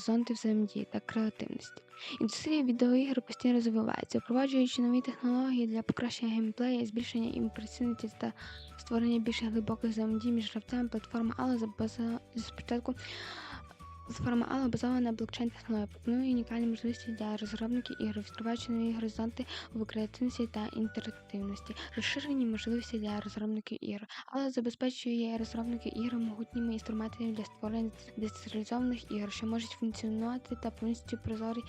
горизонти взаємодії та креативності. Індустрія відеоігр постійно розвивається, впроваджуючи нові технології для покращення геймплею, збільшення імпресивності та створення більш глибоких взаємодій між гравцями платформи, але спочатку Платформа Allo базована на блокчейн-технології, пропонує унікальні можливості для розробників ігор, відкриваючи нові горизонти в креативності та інтерактивності, розширені можливості для розробників ігор, але забезпечує розробників ігри могутніми інструментами для створення децентралізованих ігор, що можуть функціонувати та повністю прозорі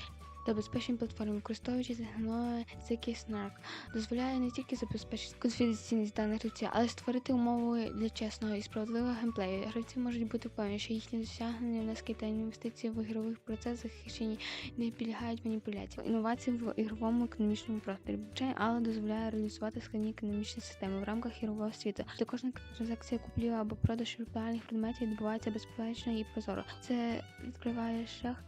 та безпечні платформи, використовуючи технологію Snark, дозволяє не тільки забезпечити конфіденційність даних гравців, але й створити умови для чесного і справедливого геймплею. Гравці можуть бути впевнені, що їхні досягнення, внески та інвестиції в ігрових процесах захищені не підлягають маніпуляції. Інновації в ігровому економічному просторі. Блокчейн але дозволяє реалізувати складні економічні системи в рамках ігрового світу, де кожна транзакція куплі або продаж віртуальних предметів відбувається безпечно і прозоро. Це відкриває шлях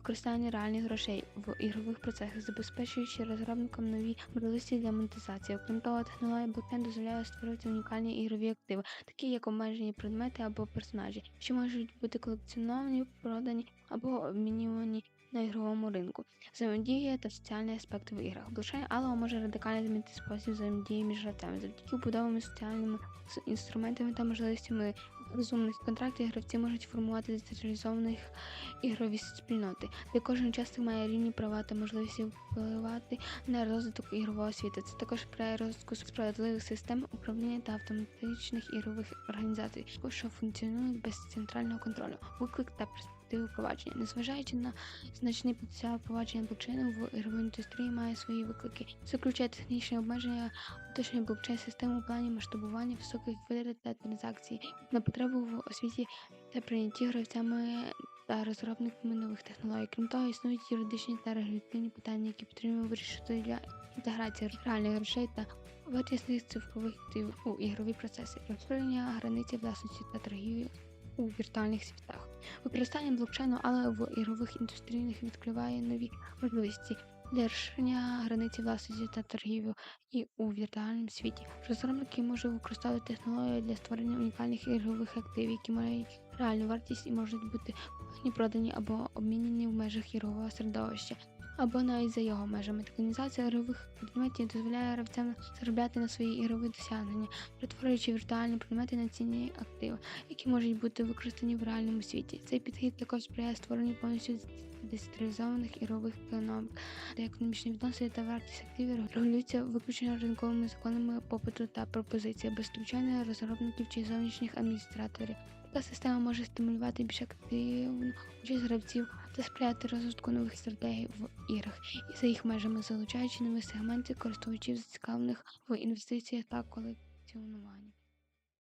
використання реальних грошей в ігрових процесах, забезпечуючи розробникам нові можливості для монетизації. Окрім того, технологія блокчейн дозволяє створити унікальні ігрові активи, такі як обмежені предмети або персонажі, що можуть бути колекціоновані, продані або обмінювані на ігровому ринку. Взаємодія та соціальний аспект в іграх. Блокчейн Allo може радикально змінити спосіб взаємодії між гравцями завдяки будовими соціальними інструментами та можливостями розумних контрактів гравці можуть формувати децентралізованих ігрові спільноти, де кожен учасник має рівні права та можливості впливати на розвиток ігрового світу. Це також про розвитку справедливих систем управління та автоматичних ігрових організацій, що функціонують без центрального контролю, виклик та перспективи впровадження. Незважаючи на значний потенціал впровадження блокчейну в ігровій індустрії має свої виклики. Це включає технічні обмеження, уточнення блокчейн системи у плані масштабування високих витрат та транзакцій на потребу в освіті та прийнятті гравцями та розробниками нових технологій. Крім того, існують юридичні та регулятивні питання, які потрібно вирішити для інтеграції реальних грошей та вартісних цифрових активів у ігрові процеси, розширення границі власності та торгівлі у віртуальних світах. Використання блокчейну, але в ігрових індустріях відкриває нові можливості для рішення границі власності та торгівлі і у віртуальному світі. Розробники можуть використовувати технології для створення унікальних ігрових активів, які мають реальну вартість і можуть бути куплені, продані або обмінені в межах ігрового середовища. Або навіть за його межами. Токенізація ігрових предметів дозволяє гравцям заробляти на свої ігрові досягнення, перетворюючи віртуальні предмети на цінні активи, які можуть бути використані в реальному світі. Цей підхід також сприяє створенню повністю децентралізованих ігрових економік, де економічні відносини та вартість активів регулюються виключно ринковими законами попиту та пропозиції, без втручання розробників чи зовнішніх адміністраторів. Така система може стимулювати більш активну участь гравців та сприяти розвитку нових стратегій в іграх і за їх межами, залучаючи нові сегменти користувачів зацікавлених в інвестиціях та колекціонуванні.